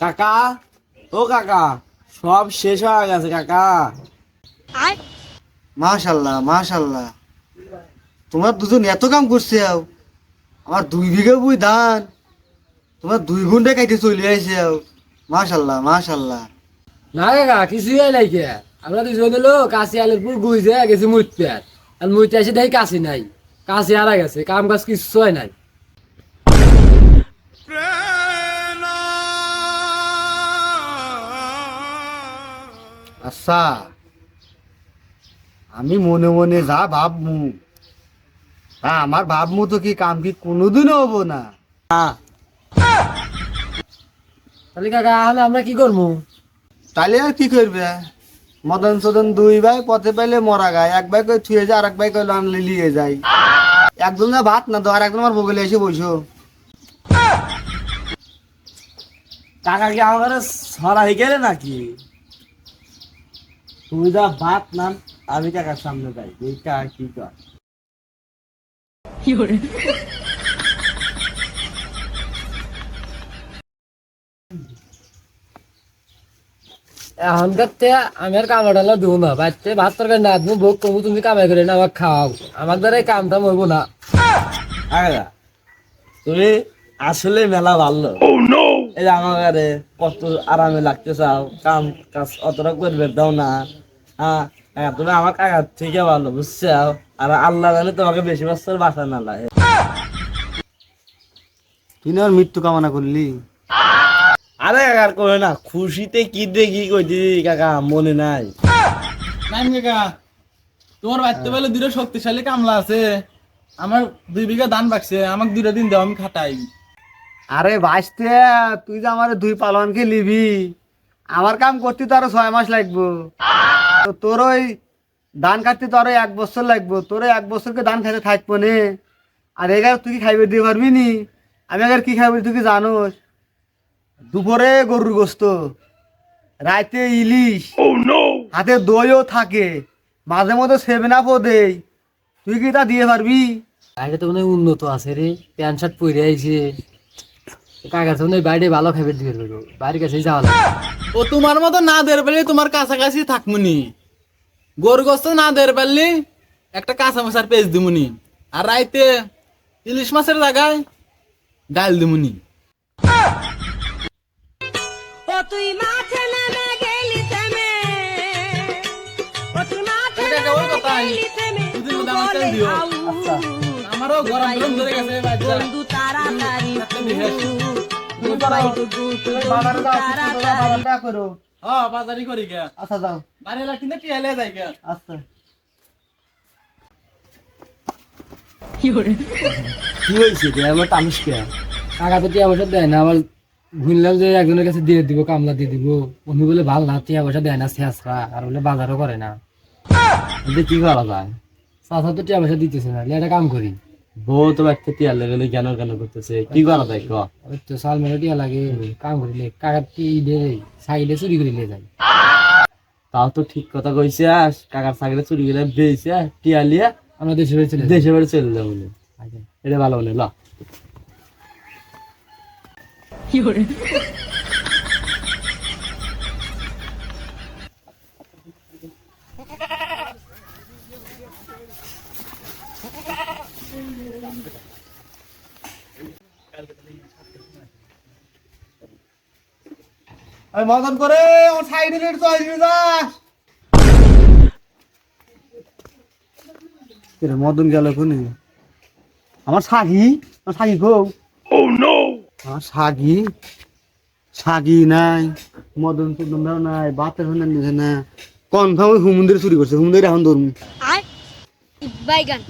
কাকা ও কাকা সব শেষ হয়ে গেছে কাকা। মাশাল্লাহ মাশাল্লাহ। তোমার দুজন এত কাম করছে আমার দুই বিঘে বুই ধান। তোমার দুই ঘণ্টা কাইতে চলে আও। মাশাল্লাহ মাশাল্লাহ। না কাকা কিছুই হয় নাই কে। আমরা দুজন হলো কাশি আলিপুর গুইছে গেছি মুইতে আর মুইতে এসে দেখি কাশি নাই। কাশি হারা গেছে কাম কাজ কিছু হয় নাই। আচ্ছা আমি মনে মনে যা ভাবমু তা আমার ভাবমু তো কি কাম কি কোনোদিনও হব না? তাহলে কাকা তাহলে আমরা কি করব তাহলে আর কি করবে? মদন সদন দুই ভাই পথে পাইলে মরা গায় এক ভাই কই থুয়ে যায় আর এক ভাই কই আনলে লিয়ে যায়। একজন ভাত না তো আর একজন আমার বগলে এসে বসো। কাকা কি আমার ছড়া হয়ে গেলে নাকি? তুই যা ভাত নাম আমি কাকার সামনে যাই। এই কাকা কি কর? এখনকার তে আমি আর কামাটালা দেবো না বাড়িতে ভাত তরকারি না তুমি ভোগ কমু তুমি কামাই করে না আমার খাওয়াও আমার দ্বারা এই কামটা মরবো না তুমি আসলে মেলা ভালো এই যে আমার কত আরামে লাগতে চাও কাম কাজ অতটা করবে দাও না। হ্যাঁ তুমি আমার কাকা থেকে ভালো বুঝছ আর আল্লাহ জানে তোমাকে বেশি বছর বাসা না লাগে তুই না মৃত্যু কামনা করলি আরে কাকা আর করে না খুশিতে কি দেখি কইছি কাকা মনে নাই। নাইম কাকা তোমার বাড়িতে বলে দুটো শক্তিশালী কামলা আছে। আমার দুই বিঘা ধান বাকছে আমাকে দুটো দিন দাও আমি খাটাই। আরে বাঁচতে তুই যে আমার দুই পালনকে নিবি? আমার কাম করতে তো আরও ছয় মাস লাগবো। তো তোর ওই ধান কাটতে তো আরও এক বছর লাগবো। তোর এক বছরকে ধান খাইতে থাকব নে? আর এগার তুই কি খাইবে দিতে পারবি নি? আমি এগার কি খাইবে তুই কি জানোস? দুপুরে গরুর গোস্ত রাতে ইলিশ হাতে দইও থাকে মাঝে মধ্যে সেভেন আপও দেই। তুই কি তা দিয়ে পারবি? বাইরে তো মনে হয় উন্নত আছে রে প্যান্ট শার্ট পরে আইছে। কাকা তো মনে বাইরে ভালো খাবার দিবে বাড়ির কাছেই যাওয়া ও তোমার মতো না দের পারলে তোমার কাছাকাছি থাকমুনি। গরু গোস্ত না দের পারলে একটা কাঁচা মশার পেজ দিমুনি। আর রাইতে ইলিশ মাছের জায়গায় ডাল দিমুনি। তুই মাঠে নেমে গেলি থেমে। ও তুই মাঠে নেমে। গেলি থেমে। দুদিন তুই আমার বলে আউ। আমারও গরম গরম ধরে গেছে। বন্ধু তাড়াতাড়ি বাজারে করো গে। আচ্ছা যাও। বাড়ি কি যাই গে। আচ্ছা। কি হয়েছে? আমার তামিস কে? তো টিয়া পয়সা দেয় না আমার ভুললাম যে একজনের কাছে দিয়ে দিব কামলা দিয়ে দিব। উনি বলে ভালো না টিয়া পয়সা দেয় না শেষরা। আর বলে বাজারও করে না। কি করা যায়? চাষা তো টিয়া পয়সা দিতেছে না। একটা কাম করি। বউ তো একটা টিয়ার লেগে জ্ঞান জ্ঞান করতেছে? কি করা যায় ক? ওই তো সাল মেরে টিয়া লাগে। কাম করিলে কাকা টিয়ে সাইডে চুরি করিলে যায় তাও তো ঠিক কথা কইছে কাকার চাকরি চুরি গেলে বেয়েছে টিয়া লিয়া আমরা দেশে বাড়ি চলে। দেশে বাড়ি চলে যাব আচ্ছা। এটা ভালো বলে ল। আমি মদন করে সাইডে রেট তো আসবি মদন গেল কোনে? আমার সাগি আমার সাগি গো। ও নো সাগি সাগি নাই, মদন সুদন নাই বাতের হন্ডা নিছে না। কনফার্ম হুমুন্দির চুরি করছে হুমুন্দির এখন ধরুন বাইগান।